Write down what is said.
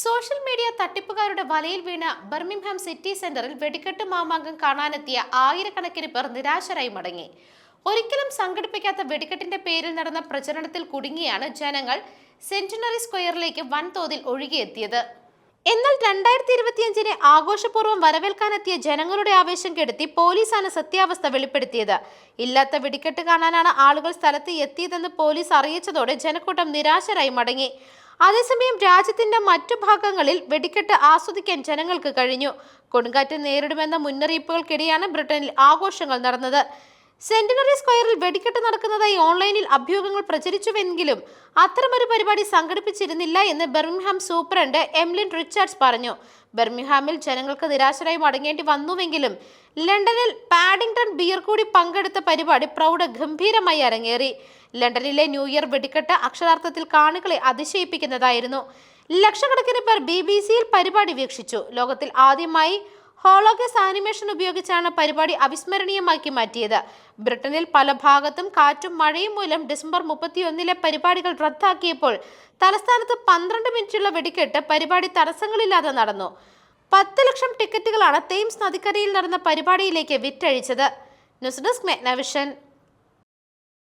Social media തട്ടിപ്പുകാരുടെ വലയിൽ വീണ Birmingham city സെന്ററിൽ വെടിക്കെട്ട് മാമാങ്കം കാണാനെത്തിയ ആയിരക്കണക്കിന് പേർ നിരാശരായി മടങ്ങി. ഒരിക്കലും സംഘടിപ്പിക്കാത്ത വെടിക്കെട്ടിന്റെ പേരിൽ നടന്ന പ്രചരണത്തിൽ കുടുങ്ങിയാണ് ജനങ്ങൾ സെന്റിനറി സ്ക്വയറിലേക്ക് വൻതോതിൽ ഒഴുകിയെത്തിയത്. എന്നാൽ രണ്ടായിരത്തി ഇരുപത്തിയഞ്ചിനെ ആഘോഷപൂർവം വരവേൽക്കാനെത്തിയ ജനങ്ങളുടെ ആവേശം കെടുത്തി പോലീസാണ് സത്യാവസ്ഥ വെളിപ്പെടുത്തിയത്. ഇല്ലാത്ത വെടിക്കെട്ട് കാണാനാണ് ആളുകൾ സ്ഥലത്ത് എത്തിയതെന്ന് പോലീസ് അറിയിച്ചതോടെ ജനക്കൂട്ടം നിരാശരായി മടങ്ങി. അതേസമയം രാജ്യത്തിന്റെ മറ്റു ഭാഗങ്ങളിൽ വെടിക്കെട്ട് ആസ്വദിക്കാൻ ജനങ്ങൾക്ക് കഴിഞ്ഞു. കൊടുങ്കാറ്റ് നേരിടുമെന്ന മുന്നറിയിപ്പുകൾക്കിടെയാണ് ബ്രിട്ടനിൽ ആഘോഷങ്ങൾ നടന്നത്. സെന്റിനറി സ്ക്വയറിൽ വെടിക്കെട്ട് നടക്കുന്നതായി ഓൺലൈനിൽ അഭ്യൂഹങ്ങൾ പ്രചരിച്ചുവെങ്കിലും അത്തരമൊരു പരിപാടി സംഘടിപ്പിച്ചിരുന്നില്ല എന്ന് ബെർമിംഗ്ഹാം സൂപ്രണ്ട് എംലിൻ റിച്ചാർഡ്സ് പറഞ്ഞു. ബെർമിംഗ്ഹാമിൽ ജനങ്ങൾക്ക് നിരാശരായി മടങ്ങേണ്ടി വന്നുവെങ്കിലും ലണ്ടനിൽ പാഡിംഗ്ടൺ ബിയർ കൂടി പങ്കെടുത്ത പരിപാടി പ്രൗഢ ഗംഭീരമായി അരങ്ങേറി. ലണ്ടനിലെ ന്യൂ ഇയർ വെടിക്കെട്ട് അക്ഷരാർത്ഥത്തിൽ കാണികളെ അതിശയിപ്പിക്കുന്നതായിരുന്നു. ലക്ഷക്കണക്കിന് പേർ ബി ബി സിയിൽ പരിപാടി വീക്ഷിച്ചു. ലോകത്തിൽ ആദ്യമായി ഹോളോഗസ് ആനിമേഷൻ ഉപയോഗിച്ചാണ് പരിപാടി അവിസ്മരണീയമാക്കി മാറ്റിയത്. ബ്രിട്ടനിൽ പല ഭാഗത്തും കാറ്റും മഴയും മൂലം ഡിസംബർ മുപ്പത്തിയൊന്നിലെ പരിപാടികൾ റദ്ദാക്കിയപ്പോൾ തലസ്ഥാനത്ത് പന്ത്രണ്ട് മിനിറ്റുള്ള വെടിക്കെട്ട് പരിപാടി തടസ്സങ്ങളില്ലാതെ നടന്നു. പത്ത് ലക്ഷം ടിക്കറ്റുകളാണ് തെയിംസ് നദിക്കരയിൽ നടന്ന പരിപാടിയിലേക്ക് വിറ്റഴിച്ചത്. News desk മെഗ്നവിഷൻ